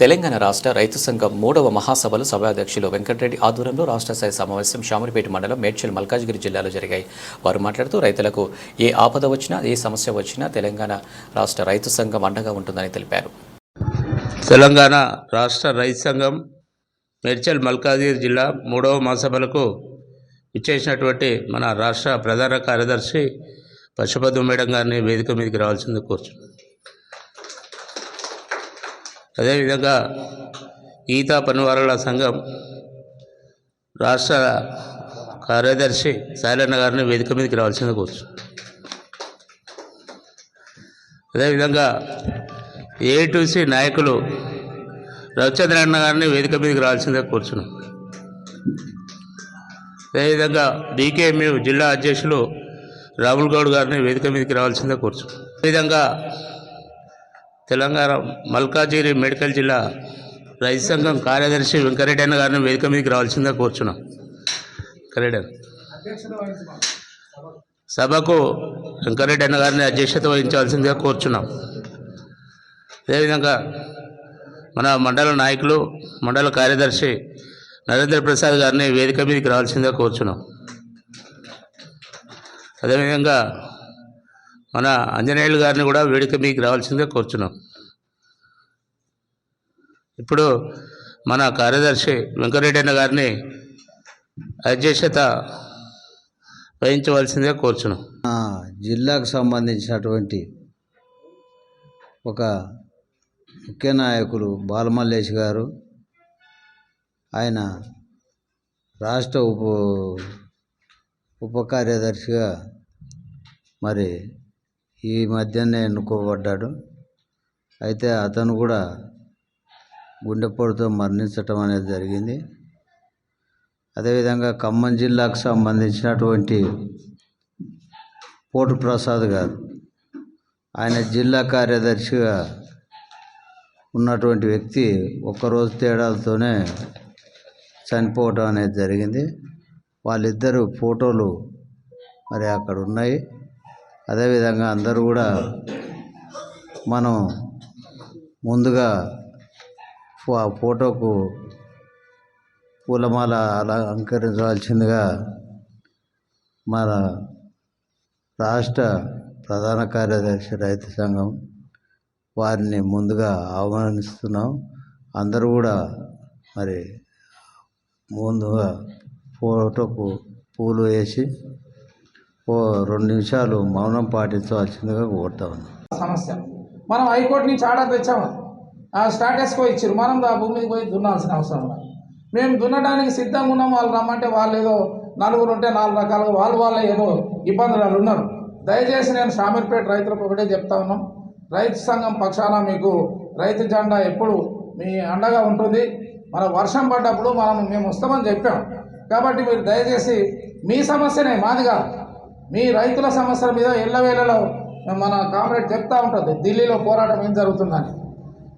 తెలంగాణ రాష్ట్ర రైతు సంఘం మూడవ మహాసభలు సభాధ్యక్షులు వెంకటరెడ్డి ఆధ్వర్యంలో రాష్ట్ర స్థాయి సమావేశం శామరిపేట మండలం మేడ్చల్ మల్కాజ్గిరి జిల్లాలో జరిగాయి. వారు మాట్లాడుతూ రైతులకు ఏ ఆపద వచ్చినా ఏ సమస్య వచ్చినా తెలంగాణ రాష్ట్ర రైతు సంఘం అండగా ఉంటుందని తెలిపారు. తెలంగాణ రాష్ట్ర రైతు సంఘం మేడ్చల్ మల్కాజ్గిరి జిల్లా మూడవ మహాసభలకు ఇచ్చేసినటువంటి మన రాష్ట్ర ప్రధాన కార్యదర్శి పశుపతి మేడం గారిని వేదిక మీదకి రావాల్సింది కోరుచున్నాను. అదేవిధంగా గీతా పనివారుల సంఘం రాష్ట్ర కార్యదర్శి శైలన్న గారిని వేదిక మీదకి రావాల్సింది కోర్చు అదేవిధంగా ఏఐటీసీ నాయకులు రవిచంద్రన్న గారిని వేదిక మీదకి రావాల్సిందే కూర్చున్నాం. అదేవిధంగా బీకేఎంయు జిల్లా అధ్యక్షులు రాహుల్ గౌడ్ గారిని వేదిక మీదకి రావాల్సిందే కూర్చున్నాం. అదేవిధంగా తెలంగాణ మల్కాజిగిరి మెడికల్ జిల్లా రైతు సంఘం కార్యదర్శి వెంకరెడ్డి అన్న గారిని వేదిక మీదకి రావాల్సిందిగా కూర్చున్నాం. వెంకరెడ్డి సభకు వెంకరెడ్డి అన్న గారిని అధ్యక్షత వహించాల్సిందిగా కోరుచున్నాం. అదేవిధంగా మన మండల నాయకులు మండల కార్యదర్శి నరేంద్ర ప్రసాద్ గారిని వేదిక మీదకి రావాల్సిందిగా కోరుచున్నాం. అదేవిధంగా మన ఆంజనేయులు గారిని కూడా వేడుక మీకు రావాల్సిందిగా కోరుచున్నాం. ఇప్పుడు మన కార్యదర్శి వెంకరెడ్డి గారిని అధ్యక్షత వహించవలసిందిగా కోరుచున్నాం. జిల్లాకు సంబంధించినటువంటి ఒక ముఖ్య నాయకులు బాలమల్లేష్ గారు ఆయన రాష్ట్ర ఉప ఉప కార్యదర్శిగా మరి ఈ మధ్యనే ఎన్నుకోబడ్డాడు. అయితే అతను కూడా గుండెపోటుతో మరణించటం అనేది జరిగింది. అదేవిధంగా ఖమ్మం జిల్లాకు సంబంధించినటువంటి పోటు ప్రసాద్ గారు ఆయన జిల్లా కార్యదర్శిగా ఉన్నటువంటి వ్యక్తి ఒక్కరోజు తేడాలతోనే చనిపోవటం అనేది జరిగింది. వాళ్ళిద్దరు ఫోటోలు మరి అక్కడ ఉన్నాయి. అదేవిధంగా అందరూ కూడా మనం ముందుగా ఫో- ఆ ఫోటోకు పూలమాల అలంకరించవలసిందిగా మన రాష్ట్ర ప్రధాన కార్యదర్శి రైతు సంఘం వారిని ముందుగా ఆహ్వానిస్తున్నాం. అందరూ కూడా మరి ముందుగా ఫోటోకు పూలు వేసి ఓ రెండు నిమిషాలు మౌనం పాటించవలసిందిగా కోరుతా ఉన్నాం సమస్య. మనం హైకోర్టు నుంచి ఆర్డర్ తెచ్చాము? ఆ స్టాటస్కో ఇచ్చారు. మనం ఆ భూమికి పోయి దున్నాల్సిన అవసరం మేము దున్నడానికి సిద్ధంగా ఉన్నాం వాళ్ళు రమ్మంటే వాళ్ళు ఏదో నలుగురు ఉంటే నాలుగు రకాలుగా వాళ్ళు వాళ్ళే ఏదో ఇబ్బందులు ఉన్నారు. దయచేసి నేను షామీర్పేట రైతులకు ఒకటే చెప్తా ఉన్నాం. రైతు సంఘం పక్షాన మీకు రైతు జెండా ఎప్పుడు మీ అండగా ఉంటుంది. మన వర్షం పడ్డప్పుడు మనం మేము వస్తామని చెప్పాం. కాబట్టి మీరు దయచేసి మీ సమస్యనే మాది కాదు. మీ రైతుల సమస్యల మీద ఎల్లవేళలో మన కామ్రేడ్ చెప్తా ఉంటుంది ఢిల్లీలో పోరాటం ఏం జరుగుతుందని.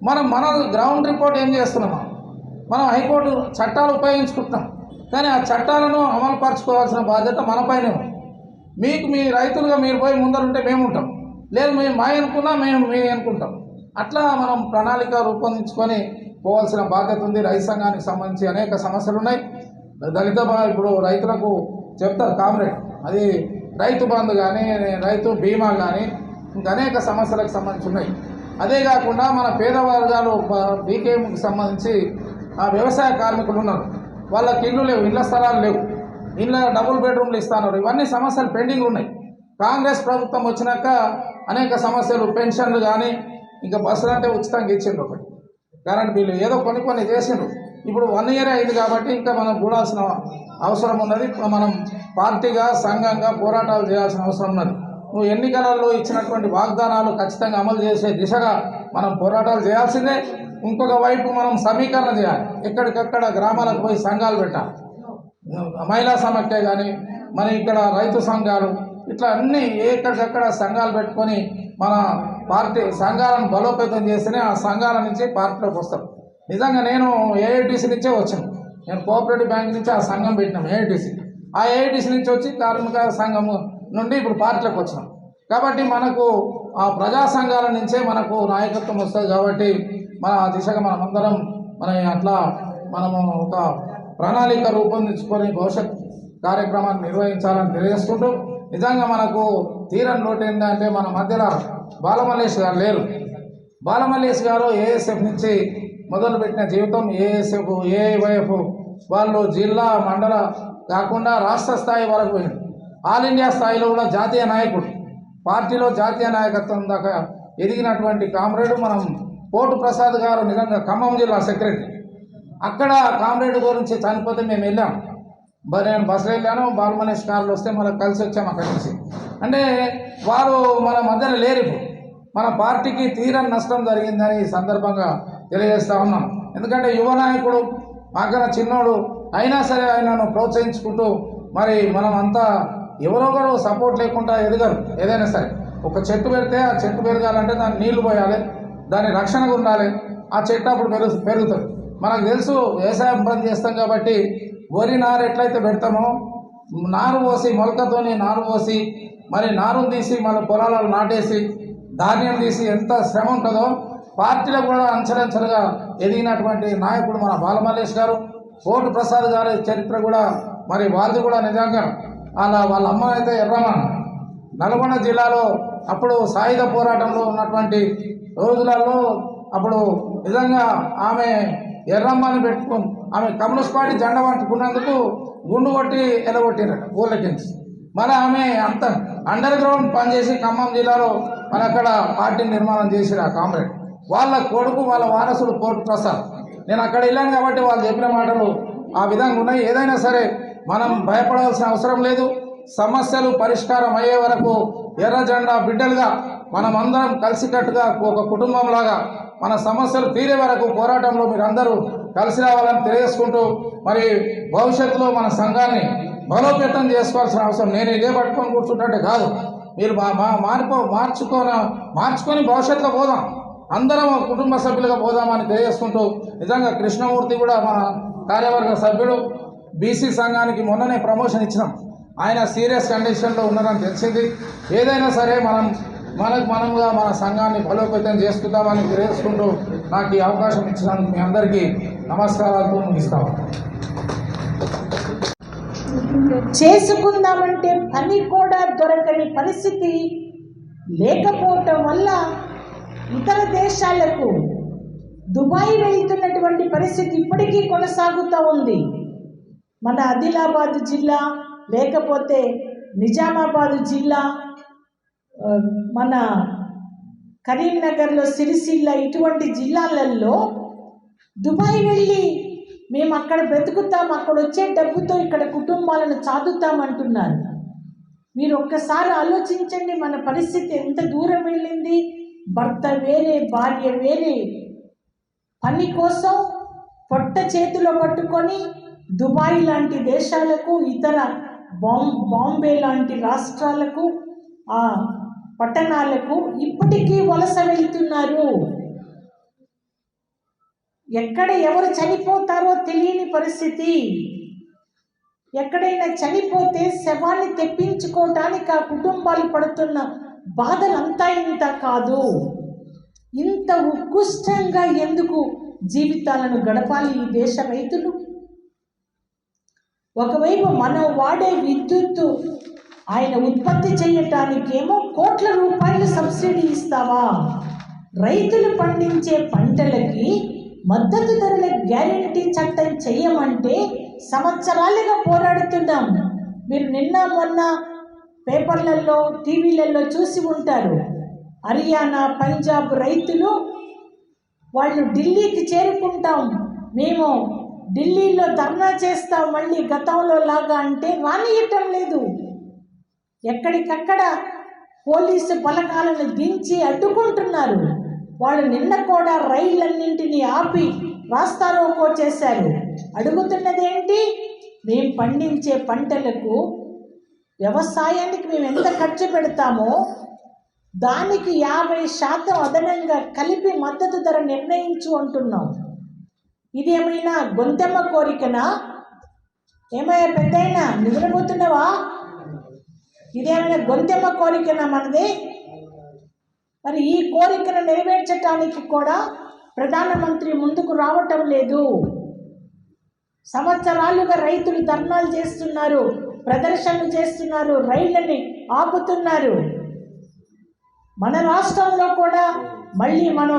మనం మన గ్రౌండ్ రిపోర్ట్ ఏం చేస్తున్నాం మనం హైకోర్టు చట్టాలు ఉపయోగించుకుంటున్నాం కానీ ఆ చట్టాలను అమలు పరచుకోవాల్సిన బాధ్యత మనపైనే ఉంది. మీకు మీ రైతులుగా మీరు పోయి ముందరుంటే మేము ఉంటాం లేదు మేము మా అనుకున్నా మేము మీ అనుకుంటాం. అట్లా మనం ప్రణాళిక రూపొందించుకొని పోవాల్సిన బాధ్యత ఉంది. రైతు సంఘానికి సంబంధించి అనేక సమస్యలు ఉన్నాయి. దళిత ఇప్పుడు రైతులకు చెప్తారు కామ్రేడ్ అది రైతు బంధు కానీ రైతు బీమా కానీ ఇంకా అనేక సమస్యలకు సంబంధించి ఉన్నాయి అదే కాకుండా మన పేద వర్గాలు బీకేఎంకి సంబంధించి ఆ వ్యవసాయ కార్మికులు ఉన్నారు. వాళ్ళకి ఇల్లు లేవు ఇళ్ళ స్థలాలు లేవు. ఇళ్ళ డబుల్ బెడ్రూమ్లు ఇస్తాను ఇవన్నీ సమస్యలు పెండింగ్ ఉన్నాయి. కాంగ్రెస్ ప్రభుత్వం వచ్చినాక అనేక సమస్యలు పెన్షన్లు కానీ ఇంకా బస్సులు అంటే ఉచితంగా ఇచ్చిండ్రు ఒకటి. కరెంట్ బిల్లు ఏదో కొన్ని కొన్ని చేసిండ్రు. ఇప్పుడు వన్ ఇయర్ అయింది కాబట్టి ఇంకా మనం కూడాల్సిన అవసరం ఉన్నది. ఇప్పుడు మనం పార్టీగా సంఘంగా పోరాటాలు చేయాల్సిన అవసరం ఉన్నది. నువ్వు ఎన్నికలలో ఇచ్చినటువంటి వాగ్దానాలు ఖచ్చితంగా అమలు చేసే దిశగా మనం పోరాటాలు చేయాల్సిందే. ఇంకొక వైపు మనం సమీకరణ చేయాలి. ఎక్కడికక్కడ గ్రామాలకు పోయి సంఘాలు పెట్టాలి. మహిళా సమాఖ్య కానీ మన ఇక్కడ రైతు సంఘాలు ఇట్లా అన్నీ ఎక్కడికక్కడ సంఘాలు పెట్టుకొని మన పార్టీ సంఘాలను బలోపేతం చేస్తేనే ఆ సంఘాల నుంచి పార్టీలోకి వస్తాం. నిజంగా నేను ఏఐటీసీ నుంచే వచ్చాను. నేను కోఆపరేటివ్ బ్యాంక్ నుంచి ఆ సంఘం పెట్టినాం ఏఐటీసీ ఆ ఏఐటీసీ నుంచి వచ్చి కార్మిక సంఘం నుండి ఇప్పుడు పార్టీలకు వచ్చినాం. కాబట్టి మనకు ఆ ప్రజా సంఘాల నుంచే మనకు నాయకత్వం వస్తుంది కాబట్టి మన ఆ దిశగా మనమందరం మన అట్లా మనము ఒక ప్రణాళిక రూపొందించుకొని భవిష్యత్ కార్యక్రమాన్ని నిర్వహించాలని తెలియజేసుకుంటూ నిజంగా మనకు తీరని లోటు ఏంటంటే మన మధ్యలో బాలమల్లేష్ గారు లేరు. బాలమల్లేష్ గారు ఏఎస్ఎఫ్ నుంచి మొదలుపెట్టిన జీవితం ఏఎస్ఎఫ్ ఏఐవైఎఫ్ వాళ్ళు జిల్లా మండల కాకుండా రాష్ట్ర స్థాయి వరకు పోయింది ఆల్ ఇండియా స్థాయిలో కూడా జాతీయ నాయకుడు. పార్టీలో జాతీయ నాయకత్వం దాకా ఎదిగినటువంటి కామ్రేడ్ మనం పోటు ప్రసాద్ గారు నిజంగా ఖమ్మం జిల్లా సెక్రటరీ. అక్కడ కామ్రేడ్ గురించి చనిపోతే మేము వెళ్ళాం. మరి నేను బస్సులో వెళ్ళాను బాలమనేష్ కార్లు వస్తే మనం కలిసి వచ్చాము అక్కడి నుంచి. అంటే వారు మన మధ్యన లేరు ఇప్పుడు. మన పార్టీకి తీరని నష్టం జరిగిందని ఈ సందర్భంగా తెలియజేస్తా ఉన్నాం. ఎందుకంటే యువ నాయకుడు మాకన్నా చిన్నోడు అయినా సరే ఆయనను ప్రోత్సహించుకుంటూ మరి మనం అంతా ఎవరొకరు సపోర్ట్ లేకుండా ఎదగరు ఏదైనా సరే. ఒక చెట్టు పెడితే ఆ చెట్టు పెరగాలంటే దాన్ని నీళ్ళు పోయాలి దాని రక్షణగా ఉండాలి ఆ చెట్టు అప్పుడు పెరుగు పెరుగుతుంది. మనకు తెలుసు వ్యవసాయం పని చేస్తాం కాబట్టి వరి నారు ఎట్లయితే పెడతామో నారు పోసి మొలకతోని నారు పోసి మరి నారు తీసి మన పొలాలలో నాటేసి ధాన్యం తీసి ఎంత శ్రమ ఉంటుందో పార్టీలో కూడా అంచెలంచెలుగా ఎదిగినటువంటి నాయకుడు మన బాలమల్లేష్ గారు కోటు ప్రసాద్ గారి చరిత్ర కూడా మరి వాళ్ళది కూడా నిజంగా. వాళ్ళ వాళ్ళ అమ్మ అయితే ఎర్రమ్మ. నల్గొండ జిల్లాలో అప్పుడు సాయుధ పోరాటంలో ఉన్నటువంటి రోజులలో అప్పుడు నిజంగా ఆమె ఎర్రమ్మని పెట్టుకుని ఆమె కమ్యూనిస్ట్ పార్టీ జెండా పట్టుకున్నందుకు గుండు కొట్టి ఎలగొట్టిరట ఊళ్ళకించి మరి ఆమె అంత అండర్ గ్రౌండ్ పనిచేసి ఖమ్మం జిల్లాలో మరి అక్కడ పార్టీ నిర్మాణం చేసిరా కామ్రేడ్. వాళ్ళ కొడుకు వాళ్ళ వారసుడు కోర్టు ప్రసాద్. నేను అక్కడ వెళ్ళాను కాబట్టి వాళ్ళు చెప్పిన మాటలు ఆ విధంగా ఉన్నాయి. ఏదైనా సరే మనం భయపడాల్సిన అవసరం లేదు. సమస్యలు పరిష్కారం అయ్యే వరకు ఎర్ర జెండా బిడ్డలుగా మనం అందరం కలిసికట్టుగా ఒక కుటుంబంలాగా మన సమస్యలు తీరే వరకు పోరాటంలో మీరందరూ కలిసి రావాలని తెలియజేసుకుంటూ మరి భవిష్యత్తులో మన సంఘాన్ని బలోపేతం చేసుకోవాల్సిన అవసరం నేను ఇదే పట్టుకొని కూర్చుంటే కాదు. మీరు మా మా మార్పు మార్చుకొని మార్చుకొని భవిష్యత్తులో పోదాం. అందరం కుటుంబ సభ్యులుగా పోదామని తెలియజేసుకుంటూ నిజంగా కృష్ణమూర్తి కూడా మన కార్యవర్గ సభ్యుడు బీసీ సంఘానికి మొన్ననే ప్రమోషన్ ఇచ్చినాం. ఆయన సీరియస్ కండిషన్లో ఉన్నారని తెలిసింది. ఏదైనా సరే మనం మనకు మనముగా మన సంఘాన్ని బలోపేతం చేసుకుందామని తెలియజేసుకుంటూ నాకు ఈ అవకాశం ఇచ్చినందుకు మీ అందరికీ నమస్కారాలతో ముగిస్తాం. చేసుకుందామంటే పని కూడా దొరకని పరిస్థితి లేకపోవటం వల్ల ఇతర దేశాలకు దుబాయ్ వెళ్తున్నటువంటి పరిస్థితి ఇప్పటికీ కొనసాగుతూ ఉంది. మన ఆదిలాబాద్ జిల్లా లేకపోతే నిజామాబాద్ జిల్లా మన కరీంనగర్లో సిరిసిల్ల ఇటువంటి జిల్లాలలో దుబాయ్ వెళ్ళి మేము అక్కడ బ్రతుకుతాం అక్కడ వచ్చే డబ్బుతో ఇక్కడ కుటుంబాలను చాదుతామంటున్నారు మీరు ఒక్కసారి ఆలోచించండి మన పరిస్థితి ఎంత దూరం వెళ్ళింది? భర్త వేరే భార్య వేరే. పని కోసం పొట్ట చేతిలో పట్టుకొని దుబాయ్ లాంటి దేశాలకు ఇతర బాం బాంబే లాంటి రాష్ట్రాలకు ఆ పట్టణాలకు ఇప్పటికీ వలస వెళ్తున్నారు. ఎక్కడ ఎవరు చనిపోతారో తెలియని పరిస్థితి. ఎక్కడైనా చనిపోతే శవాన్ని తెప్పించుకోవటానికి ఆ కుటుంబాలు పడుతున్న బాధలంతా ఇంత కాదు. ఇంత ఉత్కృష్టంగా ఎందుకు జీవితాలను గడపాలి ఈ దేశ రైతులు? ఒకవైపు మనం వాడే విద్యుత్తు ఆయన ఉత్పత్తి చేయటానికేమో కోట్ల రూపాయలు సబ్సిడీ ఇస్తావా? రైతులు పండించే పంటలకి మద్దతు ధరల గ్యారెంటీ చట్టం చేయమంటే సంవత్సరాలుగా పోరాడుతున్నాం మీరు నిన్న మొన్న పేపర్లలో టీవీలలో చూసి ఉంటారు. హర్యానా పంజాబ్ రైతులు వాళ్ళు ఢిల్లీకి చేరుకుంటాం. మేము ఢిల్లీలో ధర్నా చేస్తాం మళ్ళీ గతంలో లాగా అంటే రానియటం లేదు. ఎక్కడికక్కడ పోలీసు బలగాలను దించి అడ్డుకుంటున్నారు. వాళ్ళు నిన్న కూడా రైళ్ళన్నింటినీ ఆపి రాస్తారోకో చేశారు. అడుగుతున్నదేంటి? మేము పండించే పంటలకు వ్యవసాయానికి మేము ఎంత ఖర్చు పెడతామో దానికి యాభై శాతం అదనంగా కలిపి మద్దతు ధర నిర్ణయించు అంటున్నాం. ఇదేమైనా గొంతెమ్మ కోరికనా? ఏమయ్యా పెద్దయినా నిద్రపోతున్నావా? ఇదేమైనా గొంతెమ్మ కోరికనా మనది? మరి ఈ కోరికను నెరవేర్చడానికి కూడా ప్రధానమంత్రి ముందుకు రావటం లేదు. సంవత్సరాలుగా రైతులు ధర్నాలు చేస్తున్నారు. ప్రదర్శనలు చేస్తున్నారు రైళ్ళని ఆపుతున్నారు. మన రాష్ట్రంలో కూడా మళ్ళీ మనం